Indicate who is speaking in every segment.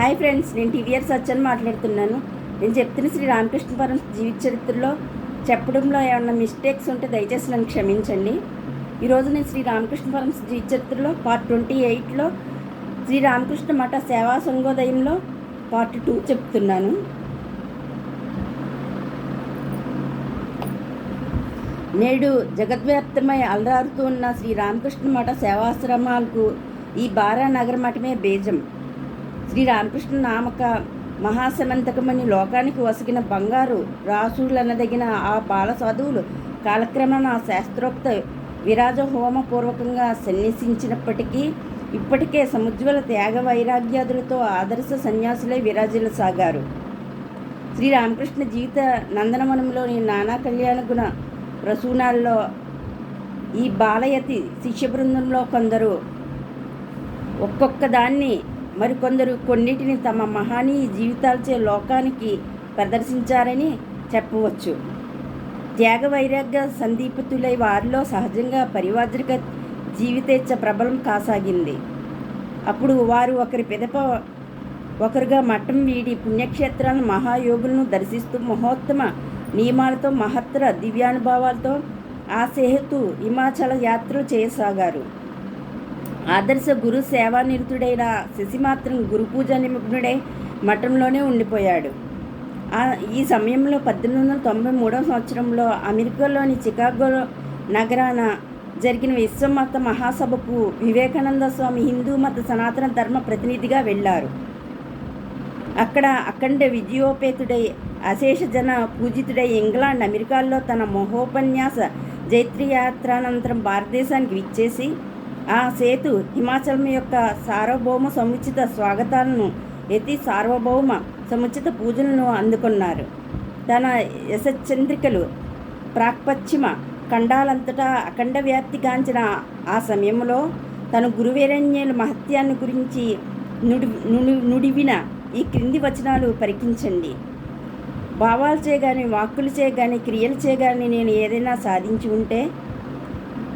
Speaker 1: Hi friends నేను TVR సత్యని మాట్లాడుతున్నాను. నేను చెప్తున్న శ్రీ రామకృష్ణపురం జీవిత చరిత్రలో చెప్పడంలో ఏమైనా మిస్టేక్స్ ఉంటే దయచేసి నన్ను క్షమించండి. ఈరోజు నేను శ్రీ రామకృష్ణపురం జీవిత చరిత్రలో పార్ట్ ట్వంటీ ఎయిట్లో శ్రీ రామకృష్ణ మఠ సేవా సంగోదయంలో పార్ట్ టూ చెప్తున్నాను. నేడు జగద్వ్యాప్తమై అలరారుతూ ఉన్న శ్రీ రామకృష్ణ మఠ సేవాశ్రమాలకు ఈ బారా నగర మఠమే బీజం. శ్రీ రామకృష్ణ నామక మహాసమంతకమని లోకానికి వసిగిన బంగారు రాసులనదగిన ఆ బాల సాధువులు కాలక్రమేణా శాస్త్రోక్త విరాజ హోమపూర్వకంగా సన్యసించినప్పటికీ ఇప్పటికే సముజ్వల త్యాగ వైరాగ్యాదులతో ఆదర్శ సన్యాసులే విరాజులు శ్రీ రామకృష్ణ జీవిత నందనవనంలోని నానా కళ్యాణ గుణ ప్రసూనాల్లో ఈ బాలయతి శిష్య బృందంలో కొందరు ఒక్కొక్క దాన్ని మరికొందరు కొన్నిటిని తమ మహానీయ జీవితాలచే లోకానికి ప్రదర్శించారని చెప్పవచ్చు. త్యాగ వైరాగ్య సందీపితులై వారిలో సహజంగా పరివాద్రిక జీవితేచ్ఛ ప్రబలం కాసాగింది. అప్పుడు వారు ఒకరి పిదప ఒకరుగా మఠం వీడి పుణ్యక్షేత్రాలను మహాయోగులను దర్శిస్తూ మహోత్తమ నియమాలతో మహత్తర దివ్యానుభవాలతో ఆ సేహతు హిమాచల యాత్రలు చేయసాగారు. ఆదర్శ గురు సేవానిరుతుడైన శశిమాత్రం గురు పూజ నిమగ్నుడై మఠంలోనే ఉండిపోయాడు. ఆ ఈ సమయంలో పద్దెనిమిది వందల తొంభై మూడవ సంవత్సరంలో అమెరికాలోని చికాగో నగరాన జరిగిన విశ్వమత మహాసభకు వివేకానంద స్వామి హిందూ మత సనాతన ధర్మ ప్రతినిధిగా వెళ్ళారు. అక్కడ అఖండ విజయోపేతుడై అశేష జన పూజితుడై ఇంగ్లాండ్ అమెరికాల్లో తన మహోపన్యాస జైత్రయాత్రానంతరం భారతదేశానికి విచ్చేసి ఆ సేతు హిమాచలం యొక్క సార్వభౌమ సముచిత స్వాగతాలను ఎతి సార్వభౌమ సముచిత పూజలను అందుకున్నారు. తన యశచంద్రికలు ప్రాక్పశ్చిమ ఖండాలంతటా అఖండ వ్యాప్తి గాంచిన ఆ సమయంలో తన గురువేరణ్యుల మహత్యాన్ని గురించి నుడి నుడి నుడివిన ఈ క్రింది వచనాలు పరికించండి. భావాలు చేయగాని వాక్కులు చేయగాని క్రియలు చేయగాని నేను ఏదైనా సాధించి ఉంటే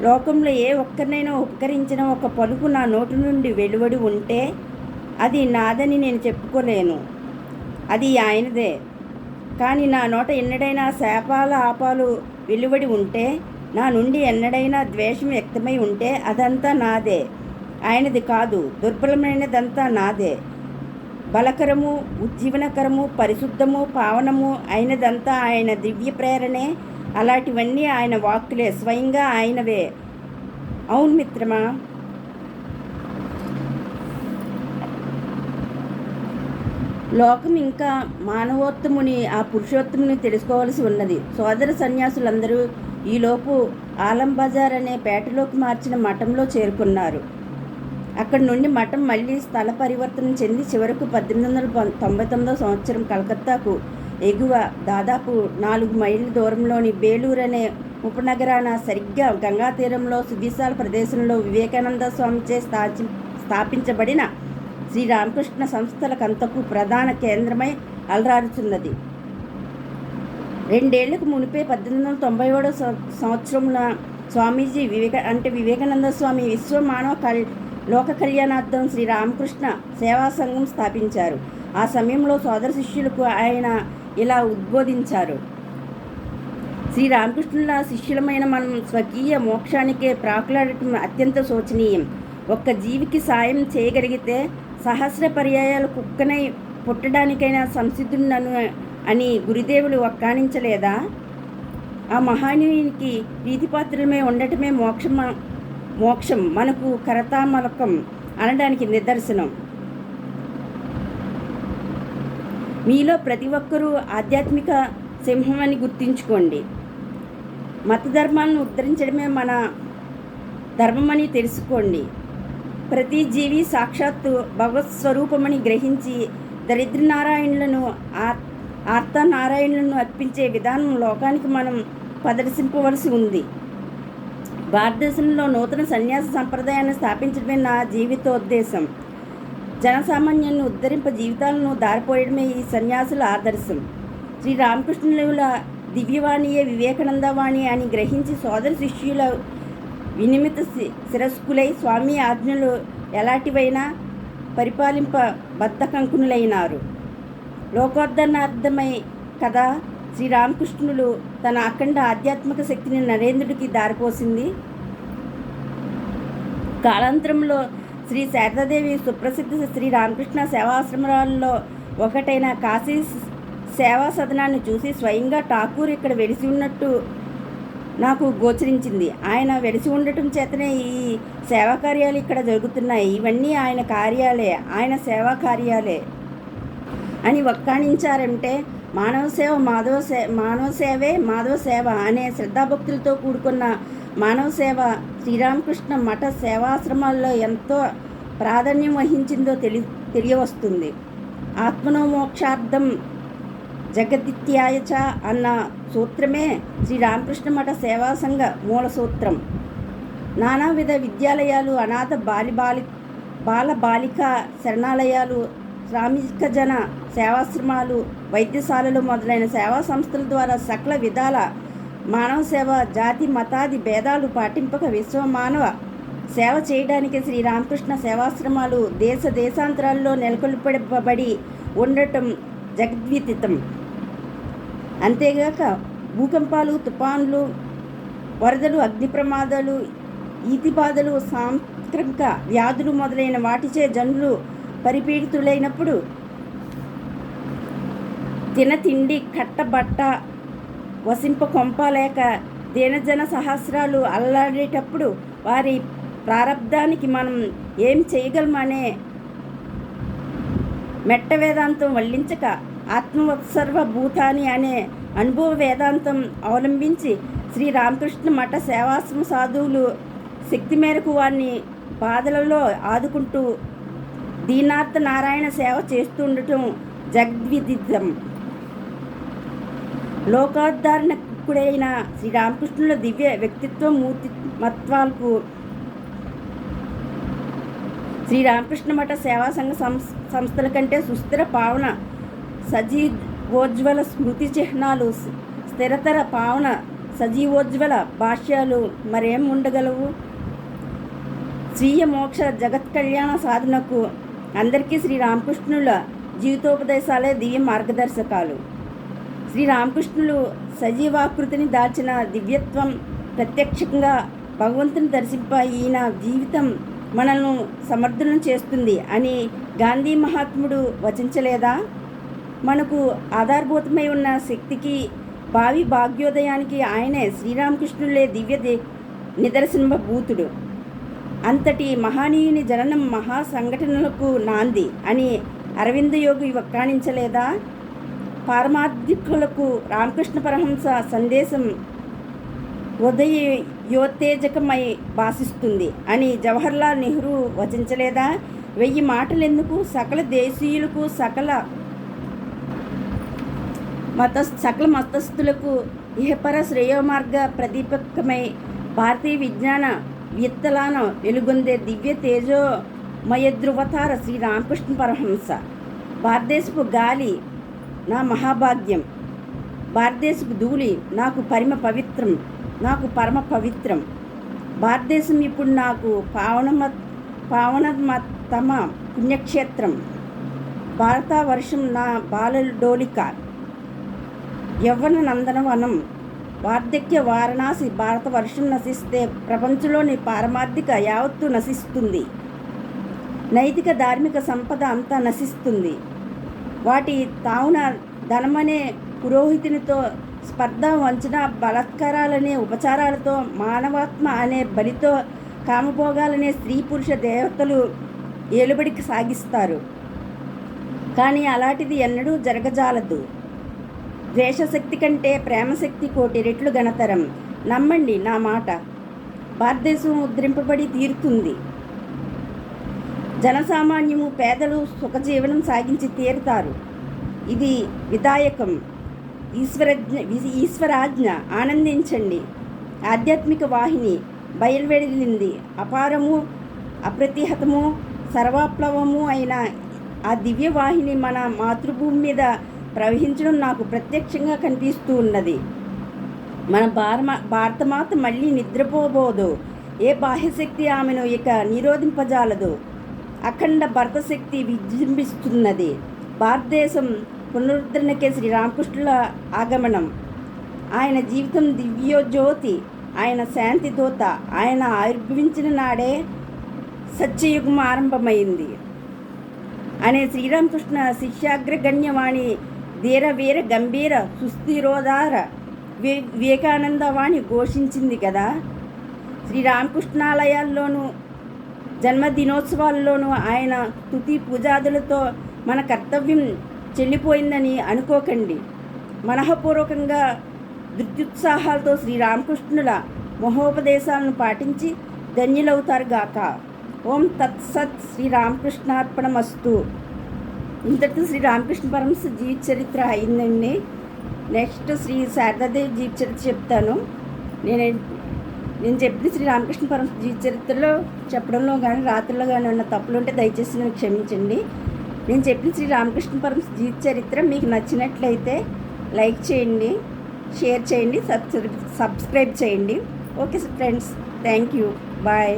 Speaker 1: లోకంలో ఏ ఒక్కరినైనా ఉపకరించిన ఒక పలుకు నా నోటి నుండి వెలువడి ఉంటే అది నాదని నేను చెప్పుకోలేను. అది ఆయనదే. కానీ నా నోట ఎన్నడైనా శాపాల ఆపాలు వెలువడి ఉంటే నా నుండి ఎన్నడైనా ద్వేషం వ్యక్తమై ఉంటే అదంతా నాదే. ఆయనది కాదు దుర్బలమైనదంతా నాదే. బలకరము ఉజ్జీవనకరము పరిశుద్ధము పావనము అయినదంతా ఆయన దివ్య ప్రేరణే. అలాంటివన్నీ ఆయన వాక్కులే స్వయంగా ఆయనవే. అవును మిత్రమా? లోకం ఇంకా మానవోత్తముని ఆ పురుషోత్తముని తెలుసుకోవాల్సి ఉన్నది. సోదర సన్యాసులందరూ ఈలోపు ఆలం బజార్ అనే పేటలోకి మార్చిన మఠంలో చేరుకున్నారు. అక్కడి నుండి మఠం మళ్ళీ స్థల పరివర్తన చెంది చివరకు పద్దెనిమిది వందల తొంభై తొమ్మిదో సంవత్సరం కలకత్తాకు ఎగువ దాదాపు నాలుగు మైళ్ళ దూరంలోని బేలూరు అనే ఉపనగరాన సరిగ్గా గంగా తీరంలో సువిశాల ప్రదేశంలో వివేకానంద స్వామిచే స్థాచి స్థాపించబడిన శ్రీరామకృష్ణ సంస్థలకంతకు ప్రధాన కేంద్రమై అలరారుచున్నది రెండేళ్ళకు మునిపే పద్దెనిమిది వందల తొంభై ఏడో సంవత్సరంలో స్వామీజీ వివేక అంటే వివేకానంద స్వామి విశ్వ మానవ కల్ లోక కళ్యాణార్థం శ్రీరామకృష్ణ సేవా సంఘం స్థాపించారు. ఆ సమయంలో సోదర శిష్యులకు ఆయన ఇలా ఉద్బోధించారు. శ్రీరామకృష్ణుల శిష్యులమైన మనం స్వకీయ మోక్షానికే ప్రాకులాడటం అత్యంత శోచనీయం. ఒక్క జీవికి సాయం చేయగలిగితే సహస్ర పర్యాయాలు కుక్కనై పుట్టడానికైనా సంసిద్ధుడను అని గురుదేవులు ఒక్కాణించలేదా ఆ మహానీయునికి ప్రీతిపాత్రమే ఉండటమే మోక్షం మోక్షం. మనకు కరతామలకం అనడానికి నిదర్శనం. మీలో ప్రతి ఒక్కరూ ఆధ్యాత్మిక సింహం అని గుర్తుంచుకోండి. మత ధర్మాలను ఉద్ధరించడమే మన ధర్మమని తెలుసుకోండి. ప్రతి జీవి సాక్షాత్తు భగవత్ స్వరూపమని గ్రహించి దరిద్రనారాయణులను ఆర్తనారాయణులను అర్పించే విధానం లోకానికి మనం ప్రదర్శింపవలసి ఉంది. భారతదేశంలో నూతన సన్యాస సంప్రదాయాన్ని స్థాపించడమే నా జీవితోద్దేశం. జనసామాన్యాన్ని ఉద్ధరింప జీవితాలను దారిపోయడమే ఈ సన్యాసుల ఆదర్శం. శ్రీ రామకృష్ణుల దివ్యవాణియే వివేకానందవాణి అని గ్రహించి సోదర శిష్యుల వినిమిత శి- శిరస్కులై స్వామి ఆజ్ఞలు ఎలాంటివైనా పరిపాలింప బద్ధకంకునులైనారు. లోకోద్ధరణార్థమై కదా శ్రీరామకృష్ణులు తన అఖండ ఆధ్యాత్మిక శక్తిని నరేంద్రుడికి దారిపోసింది? కాలాంతరంలో శ్రీ శారదాదేవి సుప్రసిద్ధ శ్రీ రామకృష్ణ సేవాశ్రమాలలో ఒకటైన కాశీ సేవా సదనాన్ని చూసి స్వయంగా ఠాకూర్ ఇక్కడ వెలిసి ఉన్నట్టు నాకు గోచరించింది. ఆయన వెలిసి ఉండటం చేతనే ఈ సేవా కార్యాలు ఇక్కడ జరుగుతున్నాయి. ఇవన్నీ ఆయన కార్యాలే ఆయన సేవా కార్యాలే అని వక్కాణించారంటే మానవ సేవ మాధవ సే మానవ సేవే మాధవ సేవ అనే శ్రద్ధాభక్తులతో కూడుకున్న మానవ సేవ శ్రీరామకృష్ణ మఠ సేవాశ్రమాల్లో ఎంతో ప్రాధాన్యం వహించిందో తెలి తెలియవస్తుంది. ఆత్మనోమోక్షార్థం జగదిత్యాయచ చ అన్న సూత్రమే శ్రీరామకృష్ణ మఠ సేవా సంఘ మూల సూత్రం. నానావిధ విద్యాలయాలు అనాథ బాలి బాలి బాల బాలిక శరణాలయాలు శ్రామిక జన సేవాశ్రమాలు వైద్యశాలలు మొదలైన సేవా సంస్థల ద్వారా సకల విధాల మానవ సేవ జాతి మతాది భేదాలు పాటింపక విశ్వ మానవ సేవ చేయడానికి శ్రీరామకృష్ణ సేవాశ్రమాలు దేశ దేశాంతరాల్లో నెలకొల్పబడి ఉండటం జగద్వితితం అంతేగాక భూకంపాలు తుఫాన్లు వరదలు అగ్ని ప్రమాదాలు ఈతిబాధలు సాంక్రమిక వ్యాధులు మొదలైన వాటిచే జనులు పరిపీడితులైనప్పుడు తిన తిండి కట్టబట్ట వసింప కొంప లేక దీనజన సహస్రాలు అల్లాడేటప్పుడు వారి ప్రారంధానికి మనం ఏం చేయగలమనే మెట్ట వేదాంతం వల్లించక ఆత్మోత్సర్వ భూతాని అనే అనుభవ వేదాంతం అవలంబించి శ్రీ రామకృష్ణ మఠ సేవాశ్రమ సాధువులు శక్తి మేరకు వారిని బాధలలో ఆదుకుంటూ దీనార్థ నారాయణ సేవ చేస్తుండటం జగ్విదితం లోకోద్ధారణకుడైన శ్రీ రామకృష్ణుల దివ్య వ్యక్తిత్వ మూర్తి మత్వాలకు శ్రీరామకృష్ణ మఠ సేవా సంఘ సంస్థల కంటే సుస్థిర పావన సజీవోజ్వల స్మృతి చిహ్నాలు స్థిరతర పావన సజీవోజ్వల భాష్యాలు మరేం ఉండగలవు? స్వీయ మోక్ష జగత్ కళ్యాణ సాధనకు అందరికీ శ్రీ రామకృష్ణుల జీవితోపదేశాలే దివ్య మార్గదర్శకాలు. శ్రీ రామకృష్ణులు సజీవాకృతిని దాచిన దివ్యత్వం ప్రత్యక్షంగా భగవంతుని దర్శింప ఈయన జీవితం మనల్ని సమర్థనం చేస్తుంది అని గాంధీ మహాత్ముడు వచించలేదా? మనకు ఆధారభూతమై ఉన్న శక్తికి భావి భాగ్యోదయానికి ఆయనే శ్రీరామకృష్ణులే దివ్య ది- నిదర్శనభూతుడు అంతటి మహనీయుని జననం మహా సంఘటనలకు నాంది అని అరవింద యోగి వక్కాణించలేదా పారమార్థికులకు రామకృష్ణ పరహంస సందేశం ఉదయ యోత్తేజకమై భాషిస్తుంది అని జవహర్లాల్ నెహ్రూ వచించలేదా? వెయ్యి మాటలెందుకు? సకల దేశీయులకు సకల మత సకల మతస్థులకు ఇహపర శ్రేయోమార్గ ప్రదీపకమై భారతీయ విజ్ఞాన విత్తలాన వెలుగొందే దివ్య తేజో ధృవతార శ్రీ రామకృష్ణ పరహంస. భారతదేశపు గాలి నా మహాభాగ్యం. భారతదేశపు ధూళి నాకు పరిమ పవిత్రం నాకు పరమ పవిత్రం. భారతదేశం ఇప్పుడు నాకు పావనమ పావనమతమ పుణ్యక్షేత్రం. భారత వర్షం నా బాలడోలిక. యవ్వన నందనవనం. వార్ధక్య వారణాసి భారత వర్షం నశిస్తే ప్రపంచంలోని పారమార్థిక యావత్తు నశిస్తుంది. నైతిక ధార్మిక సంపద అంతా నశిస్తుంది. వాటి తావున ధనమనే పురోహితునితో స్పర్ధ వంచన బలత్కారాలనే ఉపచారాలతో మానవాత్మ అనే బలితో కామభోగాలనే స్త్రీ పురుష దేవతలు ఏలుబడికి సాగిస్తారు. కానీ అలాంటిది ఎన్నడూ జరగజాలదు. ద్వేషశక్తి కంటే ప్రేమశక్తి కోటి రెట్లు ఘనతరం. నమ్మండి నా మాట. భారతదేశం ఉద్రింపబడి తీరుతుంది. జనసామాన్యము పేదలు సుఖజీవనం సాగించి తీరుతారు. ఇది విధాయకం. ఈశ్వరజ్ఞ ఈశ్వరాజ్ఞ ఆనందించండి. ఆధ్యాత్మిక వాహిని బయలువెళ్ళింది అపారము అప్రతిహతము సర్వాప్లవము అయిన ఆ దివ్య వాహిని మన మాతృభూమి మీద ప్రవహించడం నాకు ప్రత్యక్షంగా కనిపిస్తూ ఉన్నది. మన భారమ భారతమాత మళ్ళీ నిద్రపోబోదు. ఏ బాహ్యశక్తి ఆమెను ఇక నిరోధింపజాలదు. అఖండ భరత శక్తి విజృంభిస్తున్నది. భారతదేశం పునరుద్ధరణకే శ్రీరామకృష్ణుల ఆగమనం. ఆయన జీవితం దివ్యోజ్యోతి ఆయన శాంతి దూత ఆయన ఆవిర్భవించిన నాడే సత్యయుగం ఆరంభమైంది. అనే శ్రీరామకృష్ణ శిష్యాగ్రగణ్యవాణి ధీరవీర గంభీర సుస్థిరోధార వి వివేకానందవాణి ఘోషించింది కదా. శ్రీరామకృష్ణాలయాల్లోనూ జన్మదినోత్సవాల్లోనూ ఆయన తుతి పూజాదులతో మన కర్తవ్యం చెల్లిపోయిందని అనుకోకండి. మనఃపూర్వకంగా ధృత్యుత్సాహాలతో శ్రీరామకృష్ణుల మహోపదేశాలను పాటించి ధన్యులవుతారు గాక. ఓం తత్సత్ శ్రీరామకృష్ణార్పణమస్తు. ఇంతటితో శ్రీ పరమస్ జీవిత చరిత్ర అయిందండి. నెక్స్ట్ శ్రీ శారదాదేవి జీవిత చరిత్ర చెప్తాను. నేను నేను చెప్పిన శ్రీ రామకృష్ణ పరమహంస జీవిత చరిత్రలో చెప్పడంలో కానీ రాత్రిలో కానీ ఉన్న తప్పులు ఉంటే దయచేసి నన్ను క్షమించండి. నేను చెప్పిన శ్రీ రామకృష్ణ పరమ జీవిత చరిత్ర మీకు నచ్చినట్లయితే లైక్ చేయండి షేర్ చేయండి సబ్స్క్రైబ్ సబ్స్క్రైబ్ చేయండి. Okay friends thank you. Bye.